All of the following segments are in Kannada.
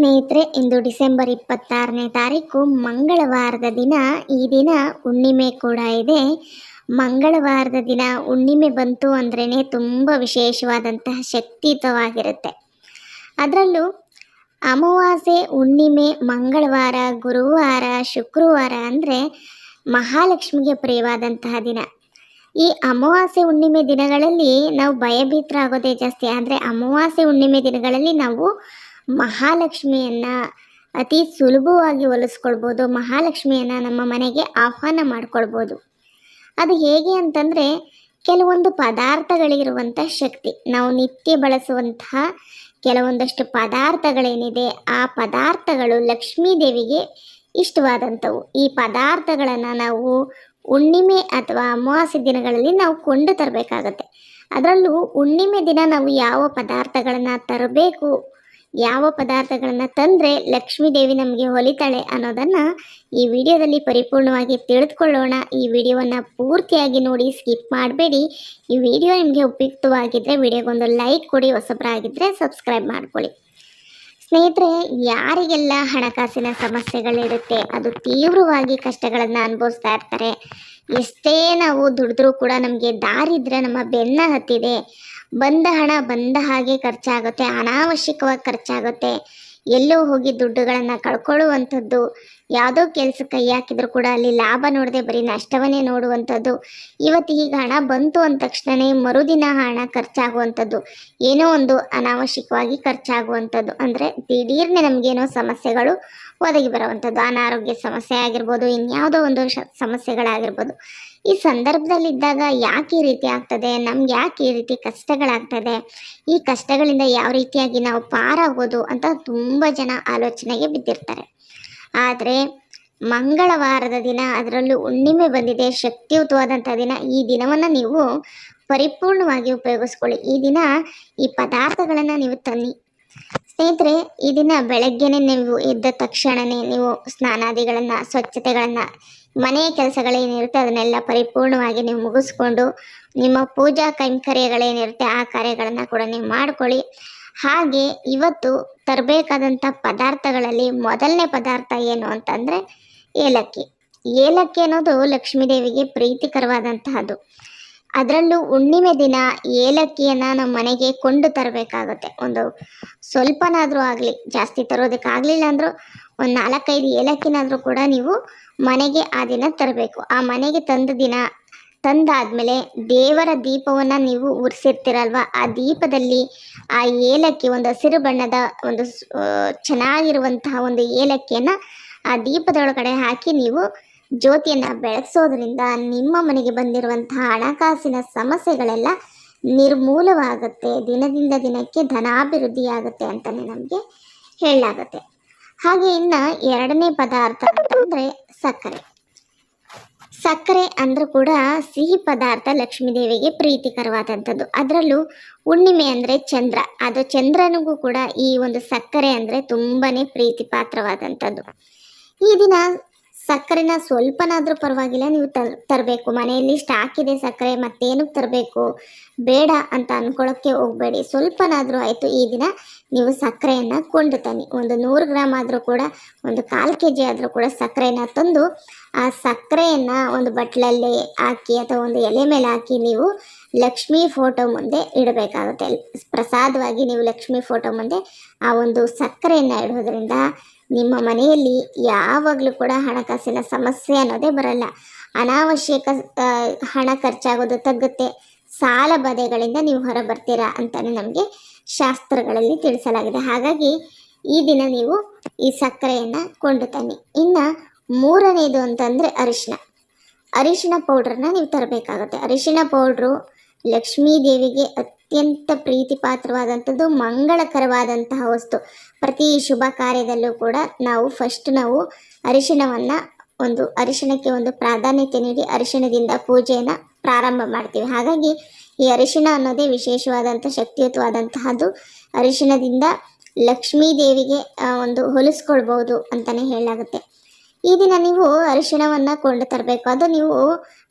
ಸ್ನೇಹಿತರೆ, ಇಂದು ಡಿಸೆಂಬರ್ ಇಪ್ಪತ್ತಾರನೇ ತಾರೀಕು ಮಂಗಳವಾರದ ದಿನ. ಈ ದಿನ ಹುಣ್ಣಿಮೆ ಕೂಡ ಇದೆ. ಮಂಗಳವಾರದ ದಿನ ಹುಣ್ಣಿಮೆ ಬಂತು ಅಂದ್ರೇ ತುಂಬ ವಿಶೇಷವಾದಂತಹ ಶಕ್ತಿಯುತವಾಗಿರುತ್ತೆ. ಅದರಲ್ಲೂ ಅಮಾವಾಸ್ಯೆ, ಹುಣ್ಣಿಮೆ, ಮಂಗಳವಾರ, ಗುರುವಾರ, ಶುಕ್ರವಾರ ಅಂದರೆ ಮಹಾಲಕ್ಷ್ಮಿಗೆ ಪ್ರಿಯವಾದಂತಹ ದಿನ. ಈ ಅಮಾವಾಸ್ಯೆ, ಹುಣ್ಣಿಮೆ ದಿನಗಳಲ್ಲಿ ನಾವು ಭಯಭೀತರಾಗೋದೇ ಜಾಸ್ತಿ. ಆದರೆ ಅಮಾವಾಸ್ಯೆ, ಹುಣ್ಣಿಮೆ ದಿನಗಳಲ್ಲಿ ನಾವು ಮಹಾಲಕ್ಷ್ಮಿಯನ್ನು ಅತಿ ಸುಲಭವಾಗಿ ಒಲಿಸ್ಕೊಳ್ಬೋದು ಮಹಾಲಕ್ಷ್ಮಿಯನ್ನು ನಮ್ಮ ಮನೆಗೆ ಆಹ್ವಾನ ಮಾಡ್ಕೊಳ್ಬೋದು. ಅದು ಹೇಗೆ ಅಂತಂದರೆ, ಕೆಲವೊಂದು ಪದಾರ್ಥಗಳಿರುವಂಥ ಶಕ್ತಿ, ನಾವು ನಿತ್ಯ ಬಳಸುವಂತಹ ಕೆಲವೊಂದಷ್ಟು ಪದಾರ್ಥಗಳೇನಿದೆ, ಆ ಪದಾರ್ಥಗಳು ಲಕ್ಷ್ಮೀ ದೇವಿಗೆ ಇಷ್ಟವಾದಂಥವು. ಈ ಪದಾರ್ಥಗಳನ್ನು ನಾವು ಹುಣ್ಣಿಮೆ ಅಥವಾ ಅಮಾವಾಸ್ಯ ದಿನಗಳಲ್ಲಿ ನಾವು ಕೊಂಡು ತರಬೇಕಾಗತ್ತೆ. ಅದರಲ್ಲೂ ಹುಣ್ಣಿಮೆ ದಿನ ನಾವು ಯಾವ ಪದಾರ್ಥಗಳನ್ನು ತರಬೇಕು ಯಾವ ಪದಾರ್ಥಗಳನ್ನು ತಂದರೆ ಲಕ್ಷ್ಮೀ ದೇವಿ ನಮಗೆ ಹೊಲಿತಾಳೆ ಅನ್ನೋದನ್ನು ಈ ವಿಡಿಯೋದಲ್ಲಿ ಪರಿಪೂರ್ಣವಾಗಿ ತಿಳಿದುಕೊಳ್ಳೋಣ. ಈ ವಿಡಿಯೋವನ್ನು ಪೂರ್ತಿಯಾಗಿ ನೋಡಿ, ಸ್ಕಿಪ್ ಮಾಡಬೇಡಿ. ಈ ವಿಡಿಯೋ ನಿಮಗೆ ಉಪಯುಕ್ತವಾಗಿದ್ದರೆ ವಿಡಿಯೋಗೊಂದು ಲೈಕ್ ಕೊಡಿ ಹೊಸಬರಾಗಿದ್ದರೆ ಸಬ್ಸ್ಕ್ರೈಬ್ ಮಾಡ್ಕೊಳ್ಳಿ. ಸ್ನೇಹಿತರೆ, ಯಾರಿಗೆಲ್ಲ ಹಣಕಾಸಿನ ಸಮಸ್ಯೆಗಳಿರುತ್ತೆ, ಅದು ತೀವ್ರವಾಗಿ ಕಷ್ಟಗಳನ್ನು ಅನುಭವಿಸ್ತಾ ಇರ್ತಾರೆ, ಎಷ್ಟೇ ನಾವು ದುಡಿದ್ರೂ ಕೂಡ ನಮಗೆ ದಾರಿದ್ರೆ ನಮ್ಮ ಬೆನ್ನ ಹತ್ತಿದೆ. ಬಂದ ಹಣ ಬಂದ ಹಾಗೆ ಖರ್ಚಾಗುತ್ತೆ, ಅನಾವಶ್ಯಕವಾಗಿ ಖರ್ಚಾಗುತ್ತೆ. ಎಲ್ಲೋ ಹೋಗಿ ದುಡ್ಡುಗಳನ್ನು ಕಳ್ಕೊಳ್ಳುವಂಥದ್ದು, ಯಾವುದೋ ಕೆಲಸ ಕೈ ಹಾಕಿದ್ರು ಕೂಡ ಅಲ್ಲಿ ಲಾಭ ನೋಡದೆ ಬರೀ ನಷ್ಟವನ್ನೇ ನೋಡುವಂಥದ್ದು. ಇವತ್ತು ಈಗ ಹಣ ಬಂತು ಅಂದ ತಕ್ಷಣವೇ ಮರುದಿನ ಹಣ ಖರ್ಚಾಗುವಂಥದ್ದು. ಏನೋ ಒಂದು ಅನಾವಶ್ಯಕವಾಗಿ ಖರ್ಚಾಗುವಂಥದ್ದು. ಅಂದರೆ ದಿಢೀರ್ನೆ ನಮಗೇನೋ ಸಮಸ್ಯೆಗಳು ಒದಗಿ ಬರುವಂಥದ್ದು. ಅನಾರೋಗ್ಯ ಸಮಸ್ಯೆ ಆಗಿರ್ಬೋದು, ಇನ್ಯಾವುದೋ ಒಂದು ಶ, ಸಮಸ್ಯೆಗಳಾಗಿರ್ಬೋದು. ಈ ಸಂದರ್ಭದಲ್ಲಿದ್ದಾಗ ಯಾಕೆ ಈ ರೀತಿ ಆಗ್ತದೆ? ನಮ್ಗೆ ಯಾಕೆ ಈ ರೀತಿ ಕಷ್ಟಗಳಾಗ್ತದೆ? ಈ ಕಷ್ಟಗಳಿಂದ ಯಾವ ರೀತಿಯಾಗಿ ನಾವು ಪಾರಾಗೋದು ಅಂತ ತುಂಬ ಜನ ಆಲೋಚನೆಗೆ ಬಿದ್ದಿರ್ತಾರೆ. ಆದರೆ ಮಂಗಳವಾರದ ದಿನ ಅದರಲ್ಲೂ ಹುಣ್ಣಿಮೆ ಬಂದಿದೆ. ಶಕ್ತಿಯುತವಾದಂಥ ದಿನ. ಈ ದಿನವನ್ನು ನೀವು ಪರಿಪೂರ್ಣವಾಗಿ ಉಪಯೋಗಿಸ್ಕೊಳ್ಳಿ. ಈ ದಿನ ಈ ಪದಾರ್ಥಗಳನ್ನು ನೀವು ತನ್ನಿ. ಸ್ನೇಹಿತರೆ, ಈ ದಿನ ಬೆಳಗ್ಗೆನೆ ನೀವು ಇದ್ದ ತಕ್ಷಣನೇ ನೀವು ಸ್ನಾನಾದಿಗಳನ್ನು, ಸ್ವಚ್ಛತೆಗಳನ್ನು, ಮನೆಯ ಕೆಲಸಗಳೇನಿರುತ್ತೆ ಅದನ್ನೆಲ್ಲ ಪರಿಪೂರ್ಣವಾಗಿ ನೀವು ಮುಗಿಸ್ಕೊಂಡು ನಿಮ್ಮ ಪೂಜಾ ಕೈಂಕರ್ಯಗಳೇನಿರುತ್ತೆ ಆ ಕಾರ್ಯಗಳನ್ನು ಕೂಡ ನೀವು ಮಾಡ್ಕೊಳ್ಳಿ. ಹಾಗೆ ಇವತ್ತು ತರಬೇಕಾದಂಥ ಪದಾರ್ಥಗಳಲ್ಲಿ ಮೊದಲನೇ ಪದಾರ್ಥ ಏನು ಅಂತಂದರೆ ಏಲಕ್ಕಿ. ಏಲಕ್ಕಿ ಅನ್ನೋದು ಲಕ್ಷ್ಮೀದೇವಿಗೆ ಪ್ರೀತಿಕರವಾದಂತಹದ್ದು. ಅದರಲ್ಲೂ ಹುಣ್ಣಿಮೆ ದಿನ ಏಲಕ್ಕಿಯನ್ನು ನಮ್ಮ ಮನೆಗೆ ಕೊಂಡು ತರಬೇಕಾಗುತ್ತೆ. ಒಂದು ಸ್ವಲ್ಪನಾದರೂ ಆಗಲಿ, ಜಾಸ್ತಿ ತರೋದಕ್ಕಾಗಲಿಲ್ಲ ಅಂದರೂ ಒಂದು ನಾಲ್ಕೈದು ಏಲಕ್ಕಿನಾದರೂ ಕೂಡ ನೀವು ಮನೆಗೆ ಆ ದಿನ ತರಬೇಕು. ಆ ಮನೆಗೆ ತಂದ ದಿನ, ತಂದಾದ್ಮೇಲೆ ದೇವರ ದೀಪವನ್ನು ನೀವು ಉರಿಸಿರ್ತೀರಲ್ವ, ಆ ದೀಪದಲ್ಲಿ ಆ ಏಲಕ್ಕಿ, ಒಂದು ಹಸಿರು ಬಣ್ಣದ ಒಂದು ಚೆನ್ನಾಗಿರುವಂತಹ ಒಂದು ಏಲಕ್ಕಿಯನ್ನು ಆ ದೀಪದೊಳಗಡೆ ಹಾಕಿ ನೀವು ಜ್ಯೋತಿಯನ್ನು ಬೆಳೆಸೋದ್ರಿಂದ ನಿಮ್ಮ ಮನೆಗೆ ಬಂದಿರುವಂತಹ ಹಣಕಾಸಿನ ಸಮಸ್ಯೆಗಳೆಲ್ಲ ನಿರ್ಮೂಲವಾಗುತ್ತೆ. ದಿನದಿಂದ ದಿನಕ್ಕೆ ಧನಾಭಿವೃದ್ಧಿಯಾಗುತ್ತೆ ಅಂತಲೇ ನಮಗೆ ಹೇಳಲಾಗುತ್ತೆ. ಹಾಗೆ ಇನ್ನು ಎರಡನೇ ಪದಾರ್ಥ ಅಂತಂದರೆ ಸಕ್ಕರೆ. ಸಕ್ಕರೆ ಅಂದರೂ ಕೂಡ ಸಿಹಿ ಪದಾರ್ಥ ಲಕ್ಷ್ಮೀದೇವಿಗೆ ಪ್ರೀತಿಕರವಾದಂಥದ್ದು. ಅದರಲ್ಲೂ ಹುಣ್ಣಿಮೆ ಅಂದರೆ ಚಂದ್ರ. ಅದು ಚಂದ್ರನಿಗೂ ಕೂಡ ಈ ಒಂದು ಸಕ್ಕರೆ ಅಂದರೆ ತುಂಬಾ ಪ್ರೀತಿ ಪಾತ್ರವಾದಂಥದ್ದು ಈ ದಿನ ಸಕ್ಕರೆನ ಸ್ವಲ್ಪನಾದರೂ ಪರವಾಗಿಲ್ಲ, ನೀವು ತರ್ ತರಬೇಕು. ಮನೆಯಲ್ಲಿ ಸ್ಟಾಕ್ ಇದೆ ಸಕ್ಕರೆ, ಮತ್ತೇನಕ್ಕೆ ತರಬೇಕು? ಬೇಡ ಅಂತ ಅಂದ್ಕೊಳ್ಳೋಕ್ಕೆ ಹೋಗಬೇಡಿ. ಸ್ವಲ್ಪನಾದರೂ ಆಯಿತು, ಈ ದಿನ ನೀವು ಸಕ್ಕರೆಯನ್ನು ಕೊಂಡು ತನ್ನಿ. ಒಂದು ನೂರು ಗ್ರಾಮ್ ಆದರೂ ಕೂಡ, ಒಂದು ಕಾಲು ಕೆ ಜಿ ಆದರೂ ಕೂಡ ಸಕ್ಕರೆಯನ್ನು ತಂದು, ಆ ಸಕ್ಕರೆಯನ್ನು ಒಂದು ಬಟ್ಲಲ್ಲಿ ಹಾಕಿ ಅಥವಾ ಒಂದು ಎಲೆ ಮೇಲೆ ಹಾಕಿ ನೀವು ಲಕ್ಷ್ಮೀ ಫೋಟೋ ಮುಂದೆ ಇಡಬೇಕಾಗುತ್ತೆ. ಪ್ರಸಾದವಾಗಿ ನೀವು ಲಕ್ಷ್ಮೀ ಫೋಟೋ ಮುಂದೆ ಆ ಒಂದು ಸಕ್ಕರೆಯನ್ನು ಇಡೋದ್ರಿಂದ ನಿಮ್ಮ ಮನೆಯಲ್ಲಿ ಯಾವಾಗಲೂ ಕೂಡ ಹಣಕಾಸಿನ ಸಮಸ್ಯೆ ಅನ್ನೋದೇ ಬರಲ್ಲ. ಅನಾವಶ್ಯಕ ಹಣ ಖರ್ಚಾಗೋದು ತಗ್ಗುತ್ತೆ. ಸಾಲ ಬದೆಗಳಿಂದ ನೀವು ಹೊರ ಬರ್ತೀರಾ ಅಂತಲೇ ನಮಗೆ ಶಾಸ್ತ್ರಗಳಲ್ಲಿ ತಿಳಿಸಲಾಗಿದೆ. ಹಾಗಾಗಿ ಈ ದಿನ ನೀವು ಈ ಸಕ್ಕರೆಯನ್ನು ಕೊಂಡು ತನ್ನಿ. ಇನ್ನು ಮೂರನೇದು ಅಂತಂದರೆ ಅರಿಶಿನ. ಅರಿಶಿನ ಪೌಡ್ರನ್ನ ನೀವು ತರಬೇಕಾಗುತ್ತೆ. ಅರಿಶಿನ ಪೌಡ್ರು ಲಕ್ಷ್ಮೀ ದೇವಿಗೆ ಅತ್ಯಂತ ಪ್ರೀತಿಪಾತ್ರವಾದಂಥದ್ದು, ಮಂಗಳಕರವಾದಂತಹ ವಸ್ತು. ಪ್ರತಿ ಶುಭ ಕಾರ್ಯದಲ್ಲೂ ಕೂಡ ನಾವು ಫಸ್ಟ್ ನಾವು ಅರಿಶಿಣವನ್ನು ಒಂದು, ಅರಿಶಿಣಕ್ಕೆ ಒಂದು ಪ್ರಾಧಾನ್ಯತೆ ನೀಡಿ ಅರಿಶಿಣದಿಂದ ಪೂಜೆಯನ್ನು ಪ್ರಾರಂಭ ಮಾಡ್ತೀವಿ. ಹಾಗಾಗಿ ಈ ಅರಿಶಿಣ ಅನ್ನೋದೇ ವಿಶೇಷವಾದಂಥ, ಶಕ್ತಿಯುತವಾದಂತಹದ್ದು. ಅರಿಶಿಣದಿಂದ ಲಕ್ಷ್ಮೀ ದೇವಿಗೆ ಒಂದು ಹೊಲಿಸ್ಕೊಳ್ಬೋದು ಅಂತಲೇ ಹೇಳಲಾಗುತ್ತೆ. ಈ ದಿನ ನೀವು ಅರಿಶಿಣವನ್ನು ಕೊಂಡು ತರಬೇಕು. ಅದು ನೀವು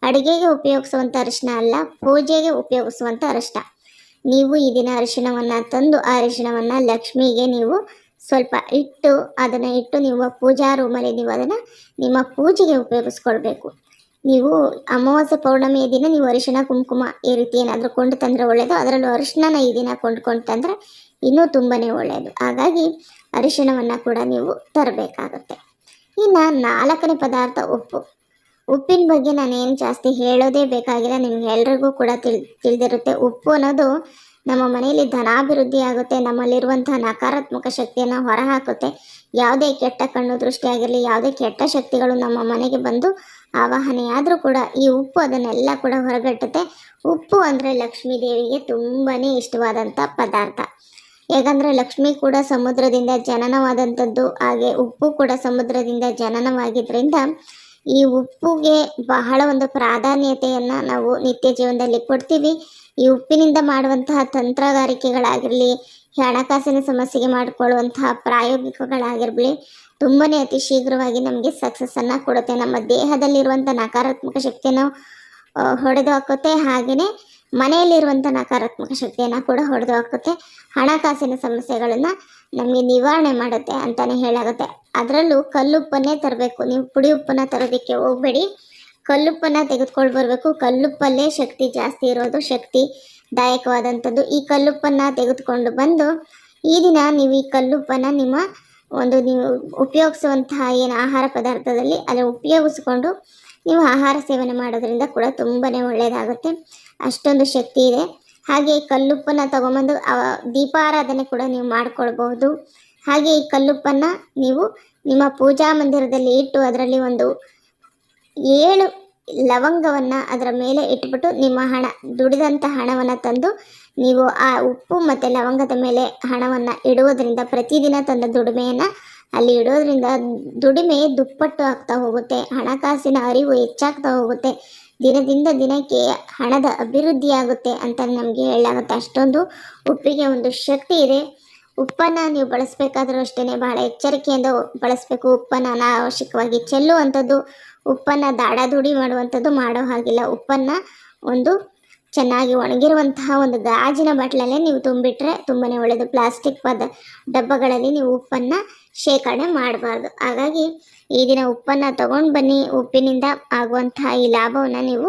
ಅಡುಗೆಗೆ ಉಪಯೋಗಿಸುವಂಥ ಅರಿಶಿನ ಅಲ್ಲ, ಪೂಜೆಗೆ ಉಪಯೋಗಿಸುವಂಥ ಅರಿಶಿನ ನೀವು ಈ ದಿನ ಅರಿಶಿಣವನ್ನು ತಂದು, ಆ ಅರಿಶಿಣವನ್ನು ಲಕ್ಷ್ಮಿಗೆ ನೀವು ಸ್ವಲ್ಪ ಇಟ್ಟು, ಅದನ್ನು ಇಟ್ಟು ನೀವು ಪೂಜಾ ರೂಮಲ್ಲಿ ನೀವು ಅದನ್ನು ನಿಮ್ಮ ಪೂಜೆಗೆ ಉಪಯೋಗಿಸ್ಕೊಳ್ಬೇಕು. ನೀವು ಅಮಾವಾಸ್ಯೆ ಪೌರ್ಣಮಿಯ ದಿನ ನೀವು ಅರಿಶಿಣ, ಕುಂಕುಮ ಈ ರೀತಿ ಏನಾದರೂ ಕೊಂಡು ತಂದರೆ ಒಳ್ಳೆಯದು ಅದರಲ್ಲೂ ಅರಿಶಿಣನ ಈ ದಿನ ಕೊಂಡ್ಕೊಂಡು ತಂದರೆ ಇನ್ನೂ ತುಂಬಾ ಒಳ್ಳೆಯದು ಹಾಗಾಗಿ ಅರಿಶಿಣವನ್ನು ಕೂಡ ನೀವು ತರಬೇಕಾಗುತ್ತೆ. ಇನ್ನು ನಾಲ್ಕನೇ ಪದಾರ್ಥ ಉಪ್ಪು. ಉಪ್ಪಿನ ಬಗ್ಗೆ ನಾನೇನು ಜಾಸ್ತಿ ಹೇಳೋದೇ ಬೇಕಾಗಿಲ್ಲ, ನಿಮ್ಗೆ ಎಲ್ರಿಗೂ ಕೂಡ ತಿಳ್, ತಿಳಿದಿರುತ್ತೆ. ಉಪ್ಪು ಅನ್ನೋದು ನಮ್ಮ ಮನೆಯಲ್ಲಿ ಧನಾಭಿವೃದ್ಧಿ ಆಗುತ್ತೆ, ನಮ್ಮಲ್ಲಿರುವಂತಹ ನಕಾರಾತ್ಮಕ ಶಕ್ತಿಯನ್ನು ಹೊರಹಾಕುತ್ತೆ. ಯಾವುದೇ ಕೆಟ್ಟ ಕಣ್ಣು ದೃಷ್ಟಿಯಾಗಿರಲಿ ಯಾವುದೇ ಕೆಟ್ಟ ಶಕ್ತಿಗಳು ನಮ್ಮ ಮನೆಗೆ ಬಂದು ಆವಾಹನೆಯಾದರೂ ಕೂಡ ಈ ಉಪ್ಪು ಅದನ್ನೆಲ್ಲ ಕೂಡ ಹೊರಗಟ್ಟುತ್ತೆ. ಉಪ್ಪು ಅಂದರೆ ಲಕ್ಷ್ಮೀ ದೇವಿಗೆ ತುಂಬಾ ಇಷ್ಟವಾದಂಥ ಪದಾರ್ಥ. ಯಾಕಂದರೆ ಲಕ್ಷ್ಮಿ ಕೂಡ ಸಮುದ್ರದಿಂದ ಜನನವಾದಂಥದ್ದು, ಹಾಗೆ ಉಪ್ಪು ಕೂಡ ಸಮುದ್ರದಿಂದ ಜನನವಾಗಿದ್ದರಿಂದ ಈ ಉಪ್ಪುಗೆ ಬಹಳ ಒಂದು ಪ್ರಾಧಾನ್ಯತೆಯನ್ನು ನಾವು ನಿತ್ಯ ಜೀವನದಲ್ಲಿ ಕೊಡ್ತೀವಿ. ಈ ಉಪ್ಪಿನಿಂದ ಮಾಡುವಂತಹ ತಂತ್ರಗಾರಿಕೆಗಳಾಗಿರಲಿ ಹಣಕಾಸಿನ ಸಮಸ್ಯೆಗೆ ಮಾಡಿಕೊಳ್ಳುವಂತಹ ಪ್ರಾಯೋಗಿಕಗಳಾಗಿರಲಿ ತುಂಬಾ ಅತಿ ಶೀಘ್ರವಾಗಿ ನಮಗೆ ಸಕ್ಸಸ್ಸನ್ನು ಕೊಡುತ್ತೆ. ನಮ್ಮ ದೇಹದಲ್ಲಿರುವಂಥ ನಕಾರಾತ್ಮಕ ಶಕ್ತಿಯನ್ನು ಹೊಡೆದು ಹಾಕುತ್ತೆ ಹಾಗೆಯೇ ಮನೆಯಲ್ಲಿರುವಂಥ ನಕಾರಾತ್ಮಕ ಶಕ್ತಿಯನ್ನು ಕೂಡ ಹೊಡೆದು ಹಾಕುತ್ತೆ. ಹಣಕಾಸಿನ ಸಮಸ್ಯೆಗಳನ್ನು ನಮಗೆ ನಿವಾರಣೆ ಮಾಡುತ್ತೆ ಅಂತಲೇ ಹೇಳಾಗುತ್ತೆ. ಅದರಲ್ಲೂ ಕಲ್ಲುಪ್ಪನ್ನೇ ತರಬೇಕು. ನೀವು ಪುಡಿ ಉಪ್ಪನ್ನು ತರೋದಕ್ಕೆ ಹೋಗಬೇಡಿ. ಕಲ್ಲುಪ್ಪನ್ನು ತೆಗೆದುಕೊಂಡು ಬರಬೇಕು. ಕಲ್ಲುಪ್ಪಲ್ಲೇ ಶಕ್ತಿ ಜಾಸ್ತಿ ಇರೋದು ಶಕ್ತಿ ದಾಯಕವಾದಂಥದ್ದು ಈ ಕಲ್ಲುಪ್ಪನ್ನು ತೆಗೆದುಕೊಂಡು ಬಂದು ಈ ದಿನ ನೀವು ಈ ಕಲ್ಲುಪ್ಪನ್ನು ನಿಮ್ಮ ಒಂದು ನೀವು ಉಪಯೋಗಿಸುವಂತಹ ಏನು ಆಹಾರ ಪದಾರ್ಥದಲ್ಲಿ ಅದನ್ನು ಉಪಯೋಗಿಸ್ಕೊಂಡು ನೀವು ಆಹಾರ ಸೇವನೆ ಮಾಡೋದ್ರಿಂದ ಕೂಡ ತುಂಬಾ ಒಳ್ಳೆಯದಾಗುತ್ತೆ ಅಷ್ಟೊಂದು ಶಕ್ತಿ ಇದೆ. ಹಾಗೆ ಈ ಕಲ್ಲುಪ್ಪನ್ನು ತಗೊಂಬಂದು ದೀಪಾರಾಧನೆ ಕೂಡ ನೀವು ಮಾಡಿಕೊಳ್ಬಹುದು. ಹಾಗೆ ಈ ಕಲ್ಲುಪ್ಪನ್ನು ನೀವು ನಿಮ್ಮ ಪೂಜಾ ಮಂದಿರದಲ್ಲಿ ಇಟ್ಟು ಅದರಲ್ಲಿ ಒಂದು ಏಳು ಲವಂಗವನ್ನು ಅದರ ಮೇಲೆ ಇಟ್ಬಿಟ್ಟು ನಿಮ್ಮ ಹಣ ದುಡಿದಂಥ ಹಣವನ್ನು ತಂದು ನೀವು ಆ ಉಪ್ಪು ಮತ್ತು ಲವಂಗದ ಮೇಲೆ ಹಣವನ್ನು ಇಡುವುದರಿಂದ ಪ್ರತಿದಿನ ತಂದ ದುಡಿಮೆಯನ್ನು ಅಲ್ಲಿ ಇಡೋದ್ರಿಂದ ದುಡಿಮೆ ದುಪ್ಪಟ್ಟು ಆಗ್ತಾ ಹೋಗುತ್ತೆ, ಹಣಕಾಸಿನ ಅರಿವು ಹೆಚ್ಚಾಗ್ತಾ ಹೋಗುತ್ತೆ, ದಿನದಿಂದ ದಿನಕ್ಕೆ ಹಣದ ಅಭಿವೃದ್ಧಿ ಆಗುತ್ತೆ ಅಂತ ನಮಗೆ ಹೇಳಲಾಗುತ್ತೆ. ಅಷ್ಟೊಂದು ಉಪ್ಪಿಗೆ ಒಂದು ಶಕ್ತಿ ಇದೆ. ಉಪ್ಪನ್ನು ನೀವು ಬಳಸಬೇಕಾದ್ರೂ ಅಷ್ಟೇ ಬಹಳ ಎಚ್ಚರಿಕೆಯಿಂದ ಬಳಸಬೇಕು. ಉಪ್ಪನ್ನು ಅನಾವಶ್ಯಕವಾಗಿ ಚೆಲ್ಲುವಂಥದ್ದು, ಉಪ್ಪನ್ನು ದಾಡಾದುಡಿ ಮಾಡುವಂಥದ್ದು ಮಾಡೋ ಹಾಗಿಲ್ಲ. ಉಪ್ಪನ್ನು ಒಂದು ಚೆನ್ನಾಗಿ ಒಣಗಿರುವಂತಹ ಒಂದು ಗಾಜಿನ ಬಾಟ್ಲಲ್ಲೇ ನೀವು ತುಂಬಿಟ್ರೆ ತುಂಬಾ ಒಳ್ಳೆಯದು ಪ್ಲಾಸ್ಟಿಕ್ ಪದ ಡಬ್ಬಗಳಲ್ಲಿ ನೀವು ಉಪ್ಪನ್ನು ಶೇಖರಣೆ ಮಾಡಬಾರ್ದು. ಹಾಗಾಗಿ ಈ ದಿನ ಉಪ್ಪನ್ನು ತಗೊಂಡು ಬನ್ನಿ. ಉಪ್ಪಿನಿಂದ ಆಗುವಂತಹ ಈ ಲಾಭವನ್ನು ನೀವು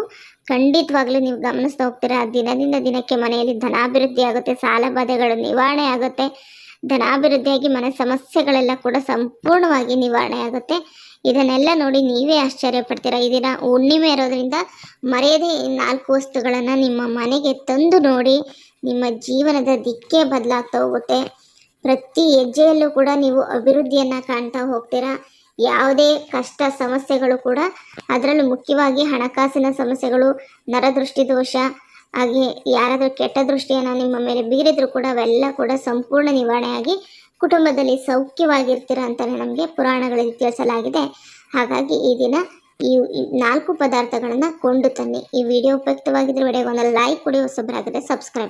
ಖಂಡಿತವಾಗ್ಲೂ ನೀವು ಗಮನಿಸ್ತಾ ಹೋಗ್ತೀರಾ. ದಿನದಿಂದ ದಿನಕ್ಕೆ ಮನೆಯಲ್ಲಿ ಧನಾಭಿವೃದ್ಧಿ ಆಗುತ್ತೆ, ಸಾಲ ಬಾಧೆಗಳು ನಿವಾರಣೆ ಆಗುತ್ತೆ. ಧನಾಭಿವೃದ್ಧಿಯಾಗಿ ಮನೆ ಸಮಸ್ಯೆಗಳೆಲ್ಲ ಕೂಡ ಸಂಪೂರ್ಣವಾಗಿ ನಿವಾರಣೆ ಆಗುತ್ತೆ. ಇದನ್ನೆಲ್ಲ ನೋಡಿ ನೀವೇ ಆಶ್ಚರ್ಯ ಪಡ್ತೀರಾ ಈ ದಿನ ಹುಣ್ಣಿಮೆ ಇರೋದ್ರಿಂದ ಮರೆಯದೇ ನಾಲ್ಕು ವಸ್ತುಗಳನ್ನು ನಿಮ್ಮ ಮನೆಗೆ ತಂದು ನೋಡಿ ನಿಮ್ಮ ಜೀವನದ ದಿಕ್ಕೇ ಬದಲಾಗ್ತಾ ಹೋಗುತ್ತೆ. ಪ್ರತಿ ಹೆಜ್ಜೆಯಲ್ಲೂ ಕೂಡ ನೀವು ಅಭಿವೃದ್ಧಿಯನ್ನು ಕಾಣ್ತಾ ಹೋಗ್ತೀರಾ? ಯಾವುದೇ ಕಷ್ಟ ಸಮಸ್ಯೆಗಳು ಕೂಡ ಅದರಲ್ಲೂ ಮುಖ್ಯವಾಗಿ ಹಣಕಾಸಿನ ಸಮಸ್ಯೆಗಳು ನರದೃಷ್ಟಿ ದೋಷ ಹಾಗೆ ಯಾರಾದರೂ ಕೆಟ್ಟ ದೃಷ್ಟಿಯನ್ನು ನಿಮ್ಮ ಮೇಲೆ ಬೀರಿದ್ರು ಕೂಡ ಅವೆಲ್ಲ ಕೂಡ ಸಂಪೂರ್ಣ ನಿವಾರಣೆಯಾಗಿ ಕುಟುಂಬದಲ್ಲಿ ಸೌಖ್ಯವಾಗಿರ್ತೀರ ಅಂತಲೇ ನಮಗೆ ಪುರಾಣಗಳಲ್ಲಿ ತಿಳಿಸಲಾಗಿದೆ. ಹಾಗಾಗಿ ಈ ದಿನ ಈ ನಾಲ್ಕು ಪದಾರ್ಥಗಳನ್ನು ಕೊಂಡು ತನ್ನಿ. ಈ ವಿಡಿಯೋ ಉಪಯುಕ್ತವಾಗಿದ್ದರೆ ವಿಡಿಯೋಗೊಂದು ಲೈಕ್ ಕೊಡಿ ಹೊಸಬ್ರಾಗಿದೆ ಸಬ್ಸ್ಕ್ರೈಬ್